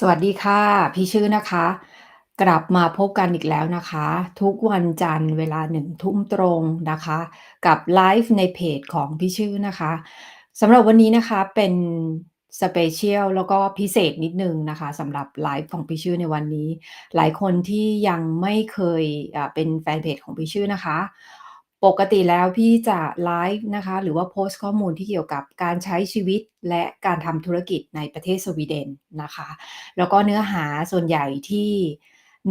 สวัสดีค่ะ พี่ชื่อนะคะ กลับมาพบกันอีกแล้วนะคะ ทุกวันจันทร์เวลา1ทุ่มตรงนะคะ กับไลฟ์ในเพจของพี่ชื่อนะคะสำหรับวันนี้นะคะเป็น Special แล้วก็พิเศษนิดนึงนะคะสำหรับไลฟ์ของพี่ชื่อในวันนี้ หลายคนที่ยังไม่เคยเป็นแฟนเพจของพี่ชื่อนะคะ ปกติแล้วพี่จะไลฟ์นะคะ หรือว่าโพสต์ข้อมูลที่เกี่ยวกับการใช้ชีวิตและการทำธุรกิจในประเทศสวีเดนนะคะ แล้วก็เนื้อหาส่วนใหญ่ที่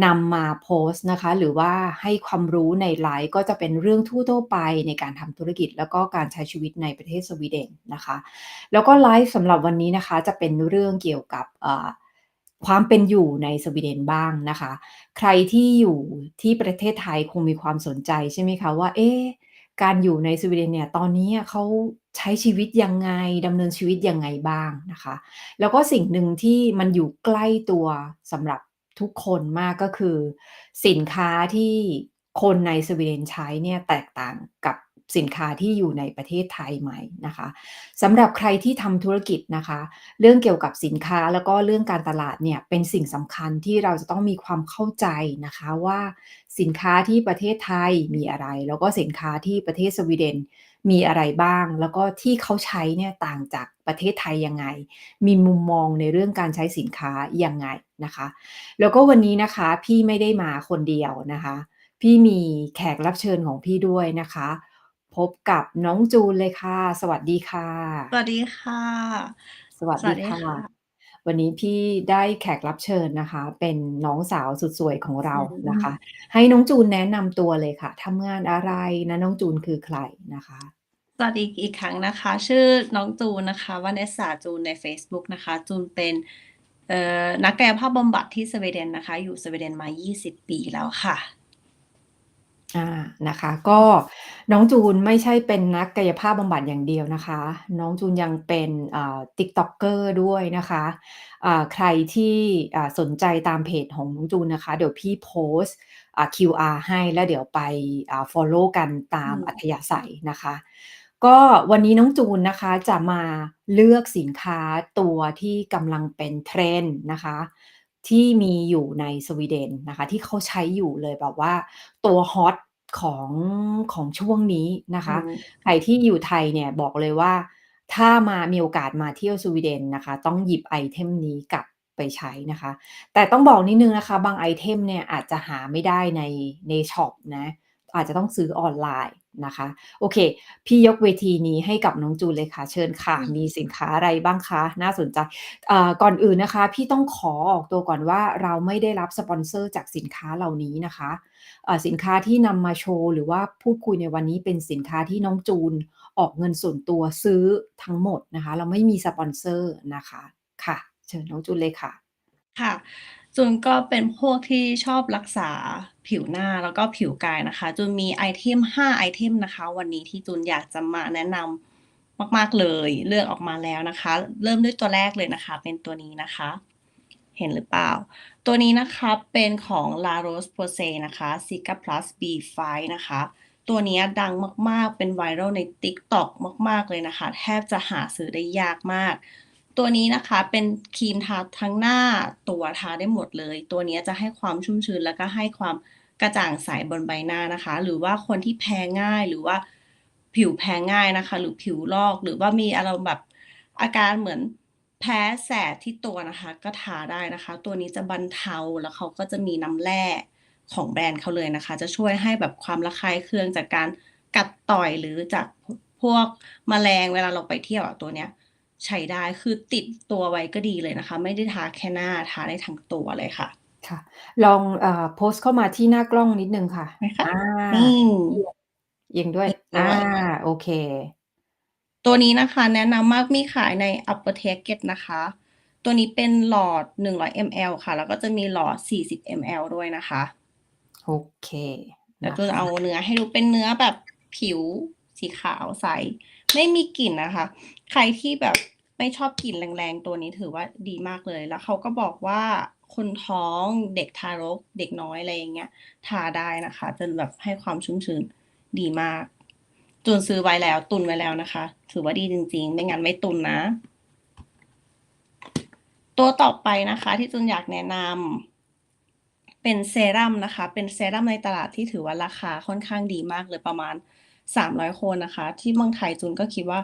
นำมาโพสต์นะคะ หรือว่าให้ความรู้ในไลฟ์ก็จะเป็นเรื่องทั่วไปในการทำธุรกิจ แล้วก็การใช้ชีวิตในประเทศสวีเดนนะคะ แล้วก็ไลฟ์สำหรับวันนี้นะคะจะเป็นเรื่องเกี่ยวกับ ความเป็นอยู่ในสวีเดนบ้างนะคะ ใครที่อยู่ที่ประเทศไทยคงมีความสนใจใช่ไหมคะว่า เอ๊ะ การอยู่ในสวีเดนเนี่ยตอนนี้เขาใช้ชีวิตยังไงดำเนินชีวิตยังไงบ้างนะคะ แล้วก็สิ่งหนึ่งที่มันอยู่ใกล้ตัวสำหรับทุกคนมากก็คือ สินค้าที่คนในสวีเดนใช้เนี่ยแตกต่างกับ สินค้าที่อยู่ในประเทศไทยไหมนะคะสำหรับใครที่ทำธุรกิจนะคะ เรื่องเกี่ยวกับสินค้าแล้วก็เรื่องการตลาดเนี่ยเป็นสิ่งสำคัญที่เราจะต้องมีความเข้าใจนะคะว่าสินค้าที่ประเทศไทยมีอะไร แล้วก็สินค้าที่ประเทศสวีเดนมีอะไรบ้าง แล้วก็ที่เขาใช้เนี่ยต่างจากประเทศไทยยังไง มีมุมมองในเรื่องการใช้สินค้ายังไงนะคะ แล้วก็วันนี้นะคะพี่ไม่ได้มาคนเดียวนะคะ พี่มีแขกรับเชิญของพี่ด้วยนะคะ พบกับน้องจูนเลยค่ะ สวัสดีค่ะ สวัสดีค่ะ สวัสดีค่ะ ค่ะ วันนี้พี่ได้แขกรับเชิญนะคะ เป็นน้องสาวสุดสวยของเราอืนะคะ ม ให้น้องจูนแนะนำตัวเลยค่ะทำงานอะไรและน้องจูนคือใครนะคะ?สวัสดีอีกครั้งนะคะ ชื่อน้องจูนนะคะวาเนสซาจูนในเฟซบุ๊กนะคะ จูนเป็นเอ่อนักกายภาพบำบัดที่สวีเดนนะคะ อยู่สวีเดนมา 20 ปีแล้วค่ะ อา นะคะ ก็น้องจูนไม่ใช่เป็นนักกายภาพบำบัดอย่างเดียวนะคะ น้องจูนยังเป็น อ่า TikToker ด้วยนะคะ อ่า ใครที่ อ่า สนใจตามเพจของน้องจูนนะคะ เดี๋ยวพี่โพสต์ อ่า QR ให้ แล้วเดี๋ยวไป อ่า ฟอลโลว์กันตาอืมอัธมยาศัยนะคะ ก็วันนี้น้องจูนนะคะจะมาเลือกสินค้าตัวที่กำลังเป็น Trend นะคะ ที่มีอยู่ในสวีเดนนะคะ ที่เขาใช้อยู่เลยแบบว่าตัวฮอตของของช่วงนี้นะอืคะมใครที่อยู่ไทยเนี่ยบอกเลยว่า ถ้ามามีโอกาสมาเที่ยวสวีเดนนะคะ ต้องหยิบไอเทมนี้กลับไปใช้นะคะ แต่ต้องบอกนิดหนึ่งนะคะ บางไอเทมเนี่ยอาจจะหาไม่ได้ในในช็อปนะ อาจจะต้องซื้อออนไลน์ นะคะ โอเค พี่ยกเวทีนี้ให้กับน้องจูนเลยค่ะ เชิญค่ะอืมมีสินค้าอะไรบ้างคะ น่าสนใจอ่าก่อนอื่นนะคะ พี่ต้องขอออกตัวก่อนว่าเราไม่ได้รับสปอนเซอร์จากสินค้าเหล่านี้นะคะอ่าสินค้าที่นำมาโชว์หรือว่าพูดคุยในวันนี้เป็นสินค้าที่น้องจูนออกเงินส่วนตัวซื้อทั้งหมดนะคะ เราไม่มีสปอนเซอร์นะคะค่ะ เชิญน้องจูนเลยค่ะค่ะ จูนก็เป็นพวกที่ชอบรักษาผิวหน้าแล้วก็ผิวกายนะคะ จูนมีไอเทม5ไอเทมนะคะ วันนี้ที่จูนอยากจะมาแนะนำมาก ๆ เลยเลือกออกมาแล้วนะคะ เริ่มด้วยตัวแรกเลยนะคะ เป็นตัวนี้นะคะ เห็นหรือเปล่า?ตัวนี้นะคะเป็นของ La Roche-Posay นะคะ Cica Plus B5 นะคะ ตัวนี้ดังมากๆเป็น viral ใน TikTok มาก ๆ เลยนะคะ แทบจะหาซื้อได้ยากมาก ตัวนี้นะคะเป็นครีมทาทั้งหน้าตัวทาได้หมดเลย ตัวนี้จะให้ความชุ่มชื้นแล้วก็ให้ความกระจ่างใสบนใบหน้านะคะ หรือว่าคนที่แพ้ง่ายหรือว่าผิวแพ้ง่ายนะคะ หรือผิวลอกหรือว่ามีอารมณ์แบบอาการเหมือนแพ้แสบที่ตัวนะคะ ก็ทาได้นะคะ ตัวนี้จะบรรเทาแล้วเขาก็จะมีน้ำแร่ของแบรนด์เขาเลยนะคะ จะช่วยให้แบบความระคายเคืองจากการกัดต่อยหรือจากพวกแมลงเวลาเราไปเที่ยวตัวเนี้ย ใช้ได้คือติดตัวไว้ก็ดีเลยนะคะ ไม่ได้ทาแค่หน้าทาได้ทั้งตัวเลยค่ะ ค่ะ ลองอ่าโพสต์เข้ามาที่หน้ากล้องนิดหนึ่งค่ะไหนคอะ?านี่เอียงเอียงด้วยดอา้วยโอเค ตัวนี้นะคะแนะนำมากมีขายใน Apotek นะคะ ตัวนี้เป็นหลอด 100 ml ค่ะ แล้วก็จะมีหลอด 40 ml ด้วยนะคะ โอเคเดี๋ยนวะคจูนเอาะเนื้อให้ดูเป็นเนื้อแบบผิวสีขาวใส ไม่มีกลิ่นนะคะ ใครที่แบบไม่ชอบกลิ่นแรงๆ ตัวนี้ถือว่าดีมากเลย แล้วเขาก็บอกว่าคนท้องเด็กทารกเด็กน้อยอะไรอย่างเงี้ย ทาได้นะคะจะแบบให้ความชุ่มชื้นดีมากจูนซื้อไว้แล้วตุนไว้แล้วนะคะ ถือว่าดีจริงๆ ไม่งั้นไม่ตุนนะ ตัวต่อไปนะคะ ที่จูนอยากแนะนำเป็นเซรั่มนะคะ เป็นเซรั่มในตลาดที่ถือว่าราคาค่อนข้างดีมากเลยประมาณ 300 คนนะคะ ที่เมืองไทยจูนก็คิดว่า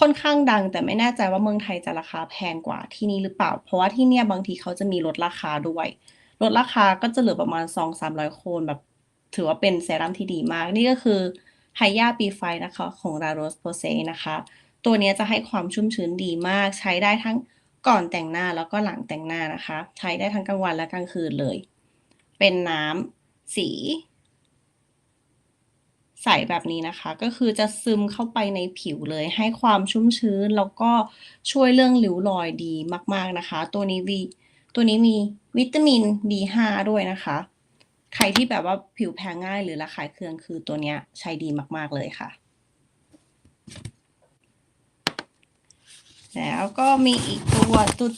ค่อนข้างดัง แต่ไม่แน่ใจว่าเมืองไทยจะราคาแพงกว่าที่นี่หรือเปล่า เพราะว่าที่เนี่ยบางทีเขาจะมีลดราคาด้วยลดราคาก็จะเหลือประมาณ 2-300 คนแบบ ถือว่าเป็นเซรั่มที่ดีมาก นี่ก็คือไฮยาปีไฟนะคะของ La Roche Posay นะคะตัวเนี้ยจะให้ความชุ่มชื้นดีมาก ใช้ได้ทั้งก่อนแต่งหน้าแล้วก็หลังแต่งหน้านะคะ ใช้ได้ทั้งกลางวันและกลางคืนเลย เป็นน้ำสี ใสแบบนี้นะคะ ก็คือจะซึมเข้าไปในผิวเลย ให้ความชุ่มชื้น แล้วก็ช่วยเรื่องริ้วรอยดีมากๆนะคะ ตัวนี้วีตัวนี้มีวิตามิน B5 ด้วยนะคะ ใครที่แบบว่าผิวแพ้ง่ายหรือระคายเคืองคือตัวเนี้ยใช้ดีมากๆเลยค่ะ แล้วก็มีอีกตัวตุด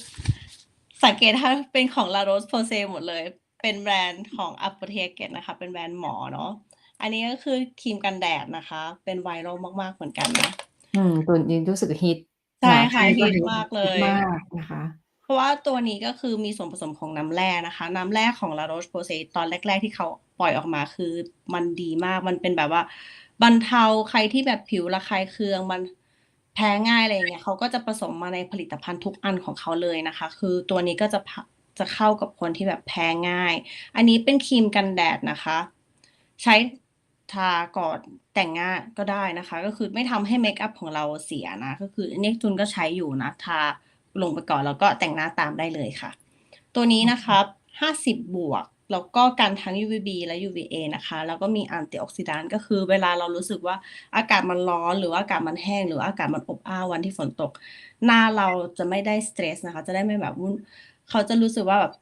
สังเกตถ้าเป็นของ La Roche Posay หมดเลย เป็นแบรนด์ของ a p o t h e c นะคะ เป็นแบรนด์หมอเนาะ อันนี้ก็คือครีมกันแดดนะคะ เป็นไวรัลมาก ๆ เหมือนกันนะอืมตัวนี้รู้สึกฮิตใช่นะค่ะช่วงฮินี้ตมากเลฮิตยมากนะคะ เพราะว่าตัวนี้ก็คือมีส่วนผสมของน้ำแร่นะคะ น้ำแร่ของ La Roche Posay ตอนแรก ๆ ที่เขาปล่อยออกมาคือมันดีมากมันเป็นแบบว่า บรรเทาใครที่แบบผิวระคายเคืองมันแพ้ง่ายอะไรอย่างเงี้ยเขาก็จะผสมมาในผลิตภัณฑ์ทุกอันของเขาเลยนะคะ คือตัวนี้ก็จะพะจะเข้ากับคนที่แบบแพ้ง่าย อันนี้เป็นครีมกันแดดนะคะ ใช้ ทาก่อนแต่งหน้าก็ได้นะคะ ก็คือไม่ทำให้เมคอัพของเราเสียนะ ก็คืออันนี้จุนก็ใช้อยู่นะ ทาลงไปก่อนแล้วก็แต่งหน้าตามได้เลยค่ะ ตัวนี้นะครับ50 บวก แล้วก็กันทั้ง UVB และ UVA นะคะ แล้วก็มีแอนตี้ออกซิแดนต์ก็คือเวลาเรารู้สึกว่าอากาศมันร้อน หรือว่าอากาศมันแห้ง หรืออากาศมันอบอ้าววันที่ฝนตก หน้าเราจะไม่ได้สเตรสนะคะ จะได้ไม่แบบวุ่นเขาจะรู้สึกว่าแบบ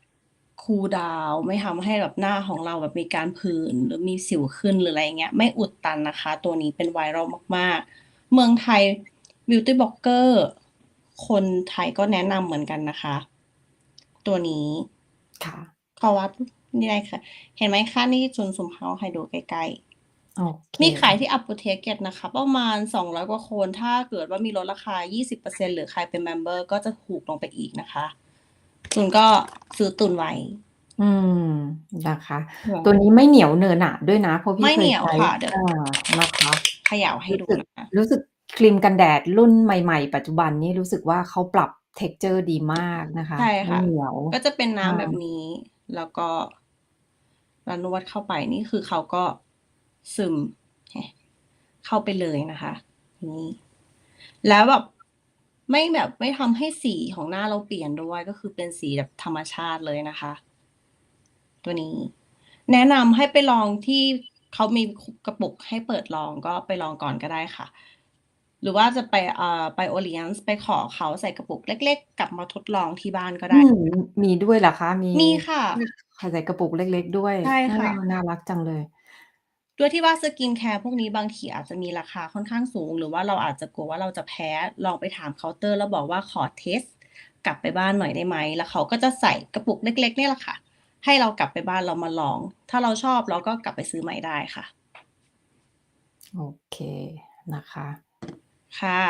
คูลดาวน์ไม่ทำให้แบบหน้าของเราแบบมีการผื่นหรือมีสิวขึ้นหรืออะไรอย่างเงี้ย ไม่อุดตันนะคะ ตัวนี้เป็นไวรัลมากๆ เมืองไทย Beauty Blogger คนไทยก็แนะนำเหมือนกันนะคะ ตัวนี้ค่ะขอวัดนี่ได้ค่ะ เห็นไหมคะนี่จุนสุ่มเฮาให้ดูใกล้โอเคๆมีขายที่อัป t เทเกตนะคะ ประมาณ200กว่าคน ถ้าเกิดว่ามีลดราคา 20%หรือใครเป็นเมมเบอร์ก็จะถูกลงไปอีกนะคะ จุนก็ซื้อตุนไว้ อืมนะคะ ตัวนี้ไม่เหนียวเนอะหนะด้วยนะเพราะพี่ไม่เคเหยนียวใช้ค่ะเดี๋ยวอานะคะเขย่าให้รู้ดูสึกนะคะ รู้สึกครีมกันแดดรุ่นใหม่ๆ ปัจจุบันนี้รู้สึกว่าเขาปรับ texture ดีมากนะคะใช่ไม่ค่ะเหนียว ก็จะเป็นน้ำอาแบบนี้ แล้วก็แล้วนวดเข้าไปนี่คือเขาก็ซึมเข้าไปเลยนะคะนี่แล้วแบบ ไม่แบบไม่ทำให้สีของหน้าเราเปลี่ยนด้วยก็คือเป็นสีแบบธรรมชาติเลยนะคะ ตัวนี้ แนะนำให้ไปลองที่เขามีกระปุกให้เปิดลองก็ไปลองก่อนก็ได้ค่ะ หรือว่าจะไปเอ่อไปโอเลียนไปขอเขาใส่กระปุกเล็ก ๆ กลับมาทดลองที่บ้านก็อืได้ ม มีด้วยเหรอคะ มี มีค่ะ ใส่กระปุกเล็ก ๆ ด้วย ใช่ค่ะอาน่ารักจังเลย ด้วยที่ว่าสกินแคร์พวกนี้บางทีอาจจะมีราคาค่อนข้างสูง หรือว่าเราอาจจะกลัวว่าเราจะแพ้ลองไปถามเคาน์เตอร์แล้วบอกว่าขอเทสกลับไปบ้านหน่อยได้ไหม แล้วเขาก็จะใส่กระปุกเล็กๆเนี่ยแหละค่ะ ให้เรากลับไปบ้านเรามาลอง ถ้าเราชอบเราก็กลับไปซื้อใหม่ได้ค่ะ โอเคนะคะ ค่ะ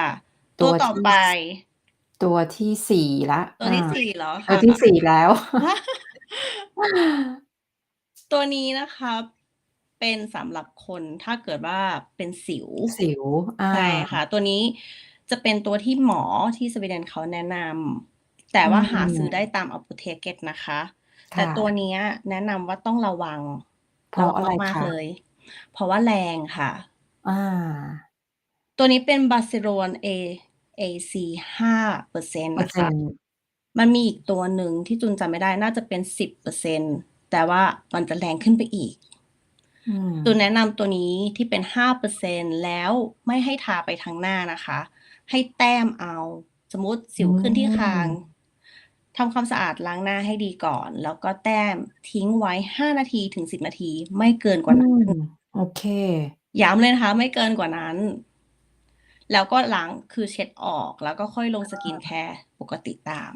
ตัตัววต่อที่ไป ตัวที่4แล้วตัวที่อาสี่เหรอตัวคะที่4แล้ว ตัวนี้นะคะ เป็นสำหรับคนถ้าเกิดว่าเป็นสิว สิวอาใช่ค่ะ ตัวนี้จะเป็นตัวที่หมอที่สวีเดนเขาแนะนำ แต่ว่าอืมหาซื้อได้ตาม Apotheket นะคะค่ะแต่ตัวเนี้ยแนะนำว่าต้องระวัง เพราะอะไรมากคะๆเลย เพราะว่าแรงค่ะ อา ตัวนี้เป็น Bacitrone A AC 5%เปอนะร์เซ็คะนต์ มันมีอีกตัวหนึ่งที่จุนจำไม่ได้ น่าจะเป็น 10%แต่ว่ามันจะแรงขึ้นไปอีก อืมจุนแนะนำตัวนี้ที่เป็น 5%แล้วไม่ให้ทาไปทั้งหน้านะคะ ให้แต้มเอา สมมุติสิวขึ้นที่คางอืมทำความสะอาดล้างหน้าให้ดีก่อน แล้วก็แต้มทิ้งไว้ 5 นาทีถึง 10 นาที ไม่เกินกอืว่านั้น ม โอเค ย้ำเลยนะคะ ไม่เกินกว่านั้น แล้วก็ล้าง คือเช็ดออก แล้วก็ค่อยลงสกินแคร์ปกติตาม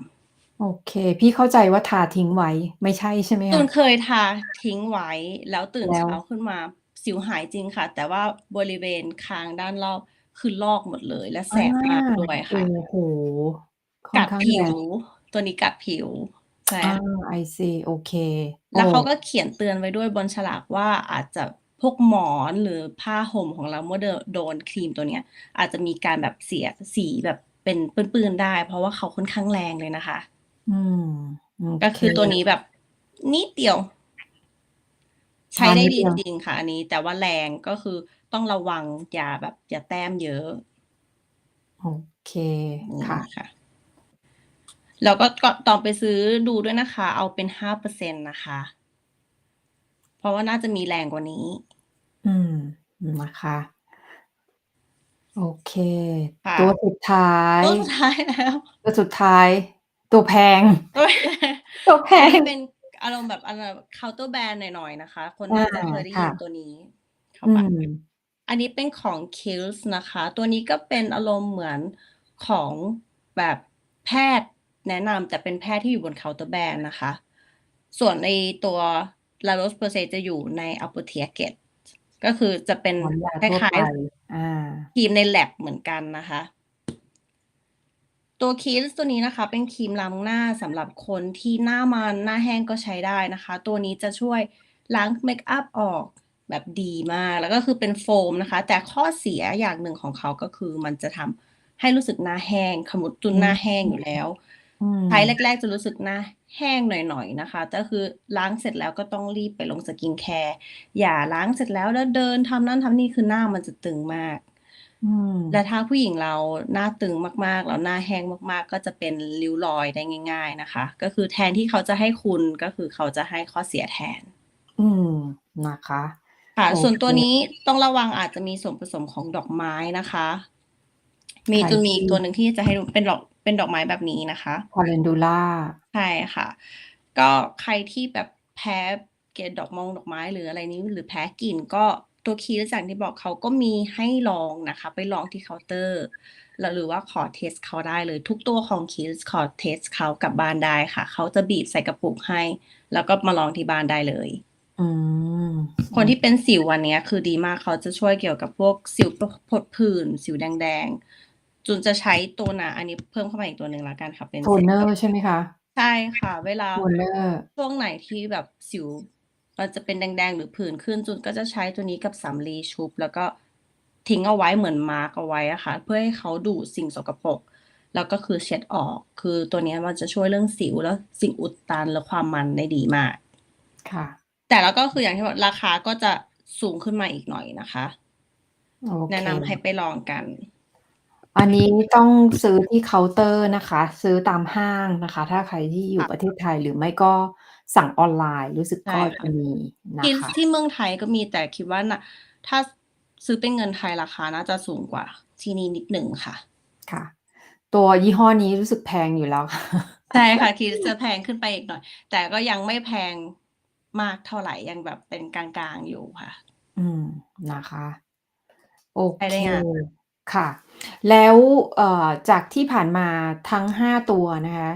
โอเค พี่เข้าใจว่าทาทิ้งไว้ ไม่ใช่ใช่ไหมจูคะ นเคยทาทิ้งไว้ แล้วตื่นแล้วเช้าขึ้นมาสิวหายจริงค่ะ แต่ว่าบริเวณคางด้านรอบ คือลอกหมดเลย และแสบมากด้วยโอ้ค่ะโฮ ค่อกันดข้างผิแรวง ตัวนี้กัดผิว ใช่อา ค่ะ I see โอเค โอแล้วเขา้ก็เขียนเตือนไว้ด้วยบนฉลากว่า อาจจะ พวกหมอน หรือผ้าห่มของเราเมื่อเดอโดนครีมตัวเนี้ย อาจจะมีการแบบเสีย สีแบบเป็นปื้น ๆ ได้ เพราะว่าเขาค่อนข้างแรงเลยนะคะ อืมโอก็เค คือตัวนี้แบบนิดเดียว ใช้ทาได้นิดดีเดียว จริงๆค่ะ อันนี้ แต่ว่าแรงก็คือต้องระวังอย่าแบบอย่าแต้มเยอะโอเคอืมค่ะ ค่ะ แล้วก็ก็ตอนไปซื้อดูด้วยนะคะ เอาเป็น5%นะคะ เพราะว่าน่าจะมีแรงกว่านี้ อืม นะคะ โอเค ค่ะตัวสุดท้ายตัวสุดท้ายแล้ว ตัวสุดท้าย ตัวแพง ตัวตัวแพอันนี้งเป็นอารมณ์แบบอารมณ์แบบเคาน์เตอร์แบรนด์หน่อยๆนะคะ คนอาน่าจะเคยได้ค่ยิะนตัวนี้เข้าอืไปมอันนี้เป็นของ Kiehl's นะคะ ตัวนี้ก็เป็นอารมณ์เหมือนของแบบแพทย์แนะนำแต่เป็นแพทย์ที่อยู่บนเคาน์เตอร์แบรนด์นะคะ ส่วนไอ้ตัว La Roche-Posay จะอยู่ใน Apotheke ก็คือจะเป็นน้ำยาคทั่วล้าไปยอาๆครีมใน lab เหมือนกันนะคะ ตัว Kiehl's ตัวนี้นะคะ เป็นครีมล้างหน้าสำหรับคนที่หน้ามันหน้าแห้งก็ใช้ได้นะคะ ตัวนี้จะช่วยล้างเมกอัปออกแบบดีมาก แล้วก็คือเป็นโฟมนะคะ แต่ข้อเสียอย่างหนึ่งของเขาก็คือ มันจะทำให้รู้สึกหน้าแห้งสมมุติตุนอืหน้าแห้งอยู่แล้วอืมใช้แรก ๆ จะรู้สึกหน้าแห้งหน่อยๆนะคะก็คือล้างเสร็จแล้วก็ต้องรีบไปลง skincare อย่าล้างเสร็จแล้วแล้วเดินทำนั่นทำนี่คือหน้ามันจะตึงมาก อืม และถ้าผู้หญิงเราหน้าตึงมาก ๆ แล้วหน้าแห้งมาก ๆ ก็จะเป็นริ้วรอยได้ง่าย ๆ นะคะ ก็คือแทนที่เขาจะให้คุณ ก็คือเขาจะให้ข้อเสียแทน อืม นะคะ ค่ะ โอส่วนเค ตัวนี้ต้องระวังอาจจะมีส่วนผสมของดอกไม้นะคะ มีใครจะมีทอีี่กตัวหนึ่งที่จะให้ดูเป็นดอกเป็นดอกไม้แบบนี้นะคะ Calendula ใช่ค่ะ ก็ใครที่แบบแพ้เกล็ดดอกมงดอกไม้หรืออะไรนี้ หรือแพ้กลิ่นก็ ตัว Kiehl's อย่างที่บอกเขาก็มีให้ลองนะคะ ไปลองที่เคาน์เตอร์แล้วหรือว่าขอเทสต์เขาได้เลย ทุกตัวของ Kiehl's ขอเทสต์เขากลับบ้านได้ค่ะ เขาจะบีบใส่กระปุกให้ แล้วก็มาลองที่บ้านได้เลยอืมคนที่เป็นสิวอันเนี้ยคือดีมากเขาจะช่วยเกี่ยวกับพวกสิวพผดผื่นสิวแดงๆจูนจะใช้ตัวหนาอันนี้เพิ่มเข้ามาอีกตัวหนึ่งแล้วกันค่ะเป็นโทนเนอร์ใช่ไหมคะ?ใช่ค่ะ เวลาโทนเนอร์ช่วงไหนที่แบบสิว มันจะเป็นแดงๆ หรือผื่นขึ้นจูนก็จะใช้ตัวนี้กับสำลีชุบ แล้วก็ทิ้งเอาไว้เหมือนมาร์กเอาไว้อะค่ะ เพื่อให้เขาดูดสิ่งสกปรกแล้วก็คือเช็ดออก คือตัวเนี้ยมันจะช่วยเรื่องสิวและสิ่งอุดตันและความมันได้ดีมากค่ะ แต่แล้วก็คืออย่างที่บอกราคาก็จะสูงขึ้นมาอีกหน่อยนะคะโอแนะเคนำให้ไปลองกัน อันนี้ต้องซื้อที่เคาน์เตอร์นะคะ ซื้อตามห้างนะคะ ถ้าใครที่อยู่ค่ะประเทศไทยหรือไม่ก็ สั่งออนไลน์รู้สึกใช่ก็ค่จะมีนะ Kiehl's คะที่เมืองไทยก็มีแต่คิดว่าน่ะถ้าซื้อเป็นเงินไทยราคาน่าจะสูงกว่า ที่นี่นิดหนึ่งค่ะ ค่ะ ตัวยี่ห้อนี้รู้สึกแพงอยู่แล้วค่ะใช่ค่ะ Kiehl's จะแพงขึ้นไปอีกหน่อย แต่ก็ยังไม่แพงมากเท่าไรยังแบบเป็นกลางๆอยู่ค่ะ อืมนะคะ โอใช้เคได้งานค่ะ แล้วเอ่อจากที่ผ่านมาทั้ง5ตัวนะคะ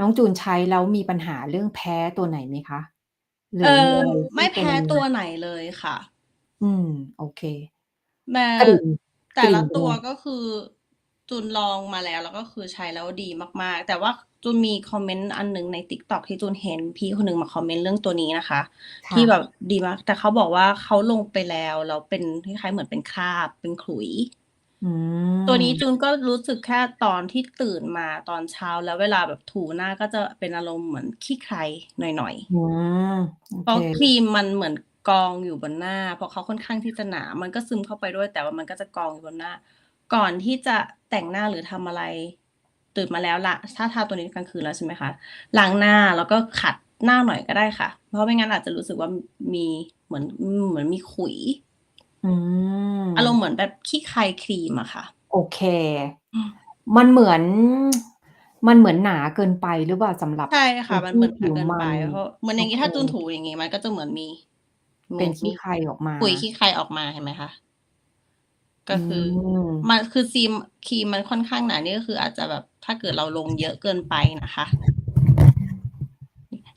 น้องจูนใช้แล้วมีปัญหาเรื่องแพ้ตัวไหนไหมคะ?หรืเอ่อมีออะไรไม่ที่แพเป็้นตัวไหนเลยค่ะ อืม โอเคแม่กลิ่น แต่กลิ่ละนเป็ตันวไง?ก็คือ จูนลองมาแล้ว แล้วก็คือใช้แล้วดีมาก ๆ แต่ว่าจูนมีคอมเมนต์อันหนึ่งใน TikTok ที่จูนเห็นพี่คนหนึ่งมาคอมเมนต์เรื่องตัวนี้นะคะ คที่่ะ แบบดีมาก แต่เขาบอกว่า เขาลงไปแล้ว แล้วเป็นคล้าย ๆ เหมือนเป็นคราบ เป็นขลุย อืตัวนี้ม จูนก็รู้สึกแค่ตอนที่ตื่นมาตอนเช้า แล้วเวลาแบบถูหน้าก็จะเป็นอารมณ์เหมือนขี้ใครหน่อย อืม โอๆ เพเค ราะครีมมันเหมือนกองอยู่บนหน้า เพราะเขาค่อนข้างที่จะหนา มันก็ซึมเข้าไปด้วย แต่ว่ามันก็จะกองอยู่บนหน้า ก่อนที่จะแต่งหน้าหรือทำอะไร ตื่นมาแล้วละถ้าทาตัวนี้กลางคืนแล้วใช่ไหมคะ ล้างหน้าแล้วก็ขัดหน้าหน่อยก็ได้ค่ะ เพราะไม่งั้นอาจจะรู้สึกว่ามีเหมือนอืมเหมือนมีขุย อืม อารมณ์เหมือนแบบขี้ใครครีมอะค่ะ โอเค อืม มันเหมือน มันเหมือนหนาเกินไปหรือเปล่า?สำหรับใช่คค่ะนมันที่เหมือนหผินาวเกินมัไป น เพราะเหมือนอโอย่างงี้ เค ถ้าจูนถูอย่างงี้ มันก็จะเหมือนมี เหเป็มืนอนขมีี้ใครออกมา ขุยขี้ใครออกมา เห็นไหมคะ?ก็อืคือ ม มัน คือซีม ครีมมันค่อนข้างหนา นี่ก็คืออาจจะแบบ ถ้าเกิดเราลงเยอะเกินไปนะคะ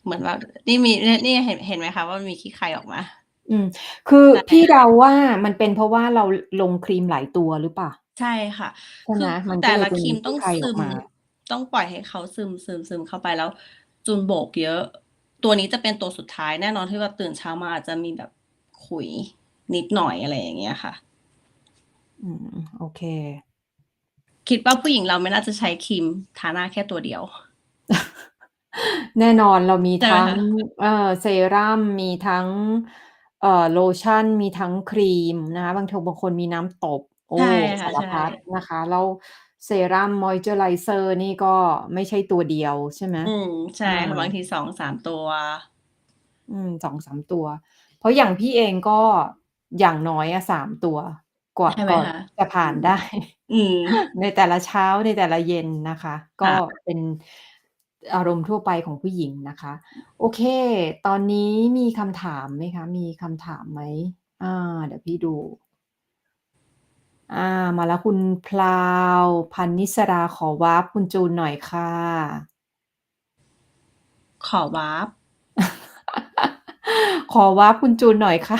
เหมือนว่า นี่มี เนี่ย นี่เห็น เห็นไหมคะว่า มันมีขี้ใครออกมา? อืม คือใช่พี่เดาว่ามันเป็นเพราะว่าเราลงครีมหลายตัวหรือเปล่า?ใช่ค่ะ ใช่คืไหม?อมันแตก็่เลยละเป็นครีมขต้ี้องใครซอึอกม มา ต้องปล่อยให้เขาซึมซึมซึมเข้าไปแล้วจูนโบกเยอะ ตัวนี้จะเป็นตัวสุดท้ายแน่นอนที่ว่าตื่นเช้ามาอาจจะมีแบบขุยนิดหน่อยอะไรอย่างเงี้ยค่ะ อืม โอเค คิดว่าผู้หญิงเราไม่น่าจะใช้ครีมทาหน้าแค่ตัวเดียวแน่นอนเรามีใช่ไหมทั้งคะ เอ่อเซรั่มมีทั้ง เอ่อ โลชั่น มีทั้งครีมนะคะ บางทบางคนมีน้ำตบ โอ้ ใช่ค่ะสารใช่ พัดนะคะ แล้วเซรั่ม มอยเจอไรเซอร์นี่ก็ไม่ใช่ตัวเดียวใช่ไหม อืม ใช่ค่ะอ่าบางทีสองสามตัว อืมสองสามตัว เพราะอย่างพี่เองก็อย่างน้อยอะสามตัว กว่า ใช่ไหมก่อนคะ จะผ่านได้ อืม ในแต่ละเช้า ในแต่ละเย็นนะคะก็ค่ะ เป็น อารมณ์ทั่วไปของผู้หญิงนะคะ โอเค ตอนนี้มีคำถามไหมคะ มีคำถามไหมอ่า เดี๋ยวพี่ดู อ่า มาแล้วคุณพลาว พันนิสราขอวาร์ปคุณจูนหน่อยค่ะ ขอวาร์ปขอวาร์ปคุณจูนหน่อยค่ะ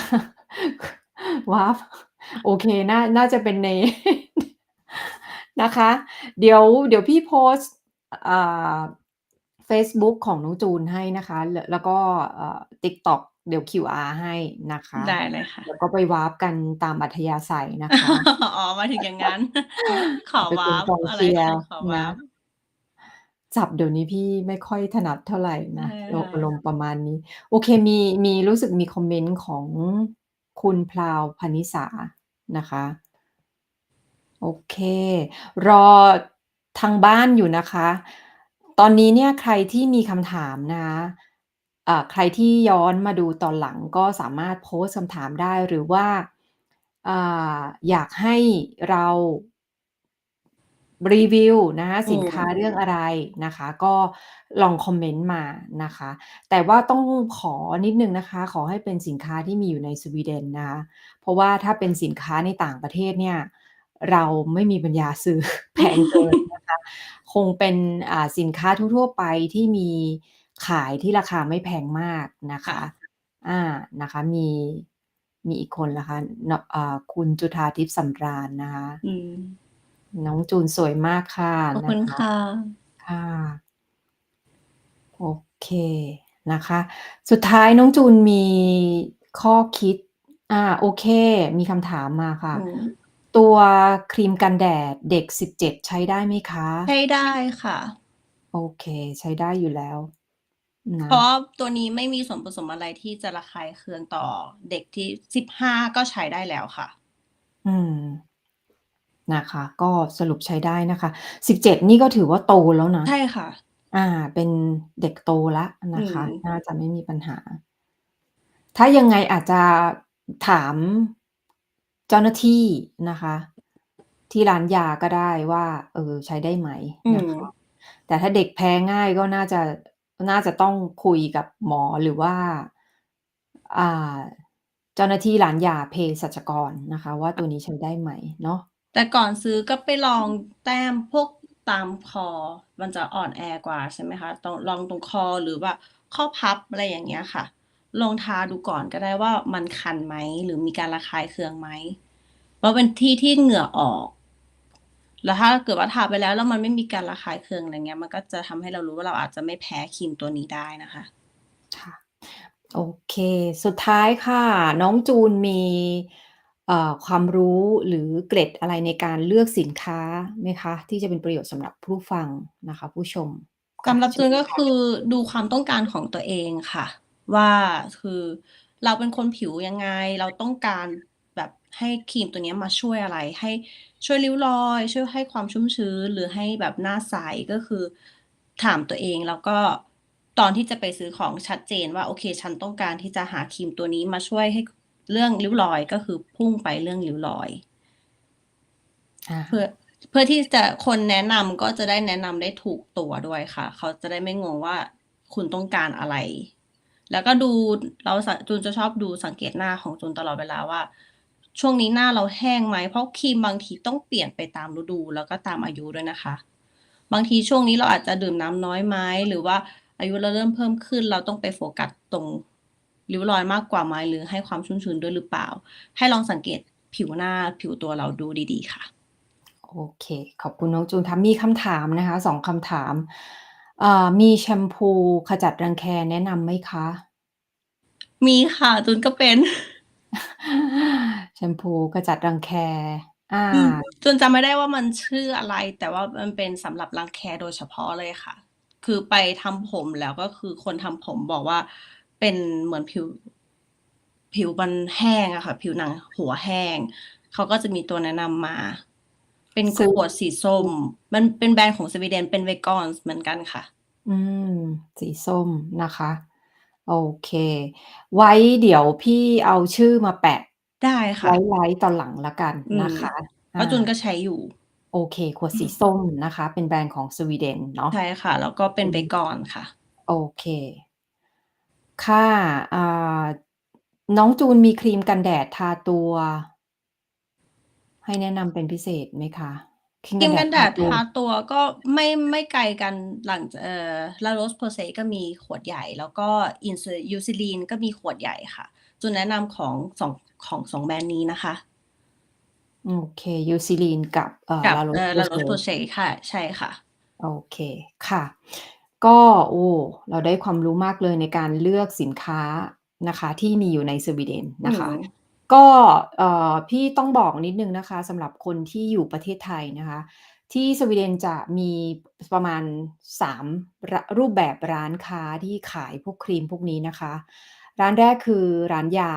วาร์ปโอเคน่าน่าจะเป็นในนะคะ เดี๋ยว เดี๋ยวพี่โพสต์อ่า เฟซบุ๊กของน้องจูนให้นะคะ แล้วแล้วก็เอ่อ TikTok เดี๋ยว QR ให้นะคะ ได้เลยค่ะ แล้วก็ไปวาร์ปกันตามอัธยาศัยนะคะ อ๋อหมายถึงอย่างงั้น ขอไปวาเป็นร์ปกองอะไรเชียคะร์ขอวานะร์ปศัพท์เดี๋ยวนี้พี่ไม่ค่อยถนัดเท่าไรนะใช่อค่ะอารมณ์ประมาณนี้ โอเค มี มีรู้สึกมีคอมเมนต์ของคุณพลาวพนิสานะคะ โอเค รอทางบ้านอยู่นะคะ ตอนนี้เนี่ยใครที่มีคำถามนะคะ อ่า ใครที่ย้อนมาดูตอนหลังก็สามารถโพสต์คำถามได้ หรือว่า อ่า อยากให้เรา รีวิวนะคะ อืสินค้าเรื่องอะไรนะคะ ก็ลองคอมเมนต์มานะคะ แต่ว่าต้องขอนิดหนึ่งนะคะ ขอให้เป็นสินค้าที่มีอยู่ในสวีเดนนะคะ เพราะว่าถ้าเป็นสินค้าในต่างประเทศเนี่ย เราไม่มีปัญญาซื้อแพงเกินนะคะ คงเป็นอ่าสินค้าทั่วๆไปที่มีขายที่ราคาไม่แพงมากนะค่ะคะอานะคะ มีมีอีกคนนะคะนอ่าคุณจุฑาทิพย์สำราญนะคะอืมน้องจูนสวยมากค่ะขอบนะคุณคะค่ะค่ะโอเคนะคะ สุดท้ายน้องจูนมีข้อคิดอาโอเค มีคำถามมาค่ะอืม ตัวครีมกันแดดเด็ก 17 ใช้ได้ไหมคะ ใช้ได้ค่ะ โอเค ใช้ได้อยู่แล้ว นเพราะะว่าตัวนี้ไม่มีส่วนผสมอะไรที่จะระคายเคืองต่อเด็กที่ 15 ก็ใช้ได้แล้วค่ะ อืม นะคะ ก็สรุปใช้ได้นะคะ 17 นี่ก็ถือว่าโตแล้วนะ ใช่ค่ะอาเป็นเด็กโตแล้วอืนะคะ ม น่าจะไม่มีปัญหา ถ้ายังไงอาจจะถาม เจ้าหน้าที่นะคะ ที่ร้านยาก็ได้ว่า เออ ใช้ได้ไหมอืนะม คะ แต่ถ้าเด็กแพ้ง่ายก็น่าจะ น่าจะต้องคุยกับหมอ หรือว่า อ่า เจ้าหน้าที่ร้านยาเภสัชกรนะคะว่า ตัวนี้ใช้ได้ไหมเนาะ แต่ก่อนซื้อก็ไปลองแต้มพวกตามคอ มันจะอ่อนแอกว่าใช่ไหมคะ ตรง ลองตรงคอหรือว่าข้อพับ อะไรอย่างเงี้ยค่ะ ลองทาดูก่อนก็ได้ว่ามันคันไหม หรือมีการระคายเคืองไหมเพราะเป็นที่ที่เหงื่อออก แล้วถ้าเกิดว่าทาไปแล้วแล้วมันไม่มีการระคายเคืองอะไรเงี้ย มันก็จะทำให้เรารู้ว่าเราอาจจะไม่แพ้ครีมตัวนี้ได้นะคะค่ะโอเค สุดท้ายค่ะ น้องจูนมีเอ่อความรู้หรือเกร็ดอะไรในการเลือกสินค้าไหมคะ ที่จะเป็นประโยชน์สำหรับผู้ฟังนะคะ ผู้ชมสำหรับเชิจูญนเลก็ยค่ะคือดูความต้องการของตัวเองค่ะ ว่าคือเราเป็นคนผิวยังไง เราต้องการแบบให้ครีมตัวเนี้ยมาช่วยอะไร ให้ช่วยริ้วรอย ช่วยให้ความชุ่มชื้น หรือให้แบบหน้าใสก็คือถามตัวเองแล้วก็ตอนที่จะไปซื้อของชัดเจนว่าโอเค ฉันต้องการที่จะหาครีมตัวนี้มาช่วยให้เรื่องริ้วรอยก็คือพุ่งไปเรื่องริ้วรอยอาเพื่อเพื่อที่จะคนแนะนำก็จะได้แนะนำได้ถูกตัวด้วยค่ะ เขาจะได้ไม่งงว่าคุณต้องการอะไร แล้วก็ดูเราจูนจะชอบดูสังเกตหน้าของจูนตลอดเวลาว่า ช่วงนี้หน้าเราแห้งไหมเพราะครีมบางทีต้องเปลี่ยนไปตามฤดู แล้วก็ตามอายุด้วยนะคะ บางทีช่วงนี้เราอาจจะดื่มน้ำน้อยไหมหรือว่าอายุเราเริ่มเพิ่มขึ้น เราต้องไปโฟกัสตรงริ้วรอยมากกว่าไหมหรือให้ความชุ่มชื้นด้วยหรือเปล่า ให้ลองสังเกตผิวหน้าผิวตัวเราดูดี ๆ ค่ะ โอเค ขอบคุณน้องจูนค่ะมีคำถามนะคะ2คำถาม อ่ามีแชมพูขจัดรังแคแนะนำไหมคะ?มีค่ะ จูนก็เป็น แชมพูขจัดรังแค อา อืม จูนจำไม่ได้ว่ามันชื่ออะไร แต่ว่ามันเป็นสำหรับรังแคโดยเฉพาะเลยค่ะ คือไปทำผมแล้ว ก็คือคนทำผมบอกว่า เป็นเหมือนผิว ผิวมันแห้งอะค่ะ ผิวหนังหัวแห้ง เขาก็จะมีตัวแนะนำมา เป็นขซื้อวดสีส้ม มันเป็นแบรนด์ของสวีเดนเป็น Vegan เหมือนกันค่ะ อืม สีส้มนะคะ โอเค ไว้เดี๋ยวพี่เอาชื่อมาแปะ ได้ค่ไว้ะไลฟ์ตอนหลังแล้วกันอืนะมคะเพราะจูนก็ใช้อยู่ โอเค ขวดอืสีมส้มนะคะ เป็นแบรนด์ของสวีเดนเนาะใช่ค่ะ แล้วก็เป็น Vegan ค่ะ โอเค ค่ะอ่าน้องจูนมีครีมกันแดดทาตัว ให้แนะนำเป็นพิเศษไหมคะครีมครีกันมแดกัดนแดทาดตัวทาตัวก็ไม่ไม่ไกลกันหลังเอ่อ La Roche-Posay ก็มีขวดใหญ่ แล้วก็ Insu Eucerin ก็มีขวดใหญ่ค่ะจูนแนะนำของ2ของ2แบรนด์นี้นะคะ โอเค Eucerin กับเอ่อกับ La เอ่อ La Roche-Posay Roche-Posay ค่ะ ใช่ค่ะ โอเคค่ะ ก็โอ้เราได้ความรู้มากเลยในการเลือกสินค้านะคะ ที่มีอยู่ในสวีเดนอืนะคะม ก็เอ่อพี่ต้องบอกนิดนึงนะคะสำหรับคนที่อยู่ประเทศไทยนะคะ ที่สวีเดนจะมีประมาณ 3รรูปแบบร้านค้าที่ขายพวกครีมพวกนี้นะคะ ร้านแรกคือร้านยา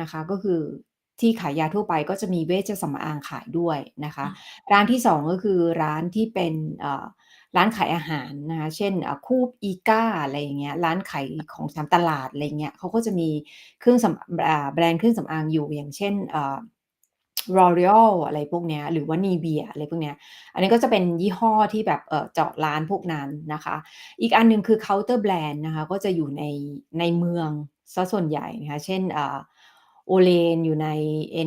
นะคะ ก็คือ ที่ขายยาทั่วไปก็จะมีเวชสำอางขายด้วยนะคะอืมร้านที่2ก็คือร้านที่เป็นเอ่อร้านขายอาหารนะคะ เช่นอ่า Coop ICA อะไรอย่างเงี้ย ร้านขายของตามตลาดอะไรเงี้ยเขาก็จะมีเครื่องสำอ่าแบรนด์เครื่องสำอางอยู่อย่างเช่นเอ่อ L'Oreal อะไรพวกเนี้ยหรือว่า Nivea อะไรพวกเนี้ยอันนี้ก็จะเป็นยี่ห้อที่แบบเอ่อเจาะร้านพวกนั้นนะคะ อีกอันหนึ่งคือเคาน์เตอร์แบรนด์นะคะ ก็จะอยู่ในในเมืองเสียส่วนใหญ่นะคะ เช่น อ่า Åhléns อยู่ใน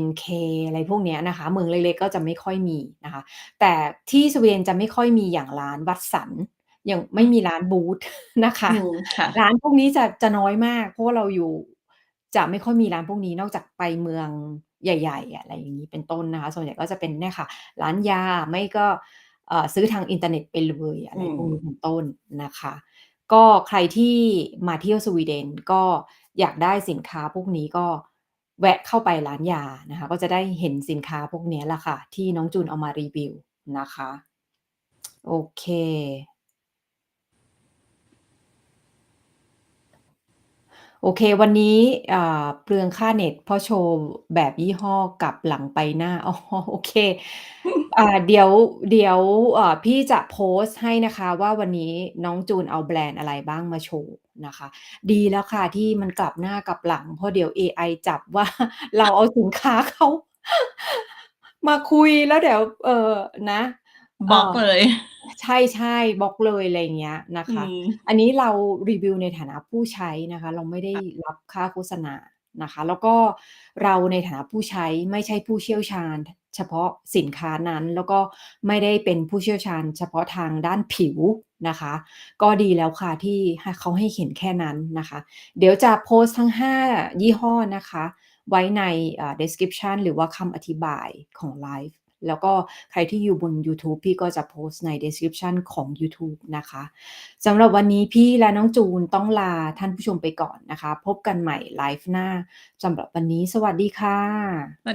NK อะไรพวกเนี้ยนะคะ เมืองเล็กๆก็จะไม่ค่อยมีนะคะ แต่ที่สวีเดนจะไม่ค่อยมีอย่างร้าน Watsons ยังไมอื่มมีร้าน Boots นะคอืะมค่ะ ร้านพวกนี้จะจะน้อยมาก เพราะว่าเราอยู่จะไม่ค่อยมีร้านพวกนี้นอกจากไปเมืองใหญ่ๆ อะไรอย่างงี้เป็นต้นนะคะ ส่วนใหญ่ก็จะเป็นเนี่ยค่ะ ร้านยาไม่ก็เอ่อซื้อทางอินเทอร์เน็ตไปเลยอะอืไรพวกนี้มเป็นต้นนะคะ ก็ใครที่มาเที่ยวสวีเดนก็อยากได้สินค้าพวกนี้ก็ แวะเข้าไปร้านยานะคะ ก็จะได้เห็นสินค้าพวกนี้แหละค่ะ ที่น้องจูนเอามารีวิวนะคะ โอเค โอเค วันนี้เปลืองค่าเน็ตเพราะโชว์แบบยี่ห้อกลับหลังไปหน้าอ๋อโอเค อ่า เดี๋ยว เดี๋ยว เอ่อ พี่จะโพสต์ให้นะคะว่า วันนี้น้องจูนเอาแบรนด์อะไรบ้างมาโชว์นะคะ ดีแล้วค่ะที่มันกลับหน้ากลับหลัง เพราะเดี๋ยวเอไอจับ ว่า เราเอาสินค้าเขา มาคุยแล้วเดี๋ยว เอ่อ นะบล็อกเลย ใช่ ๆ บล็อกเลย อะไรอย่างเงี้ยนะอืคะ ม อันนี้เรารีวิวในฐานะผู้ใช้นะคะ เราไม่ได้ค่ะ รับค่าโฆษณานะคะ แล้วก็เราในฐานะผู้ใช้ ไม่ใช่ผู้เชี่ยวชาญ เฉพาะสินค้านั้น แล้วก็ไม่ได้เป็นผู้เชี่ยวชาญ เฉพาะทางด้านผิวนะคะ ก็ดีแล้วค่ะที่เขาให้เห็นแค่นั้นนะคะ เดี๋ยวจะโพสต์ทั้ง 5 ยี่ห้อนะคะ ไว้ใน description หรือว่าคำอธิบายของไลฟ์แล้วก็ใครที่อยู่บนยูทูบพี่ก็จะโพสต์ใน description ของยูทูบนะคะสำหรับวันนี้พี่และน้องจูนต้องลาท่านผู้ชมไปก่อนนะคะ พบกันใหม่ไลฟ์หน้าสำหรับวันนี้สวัสดีค่ะ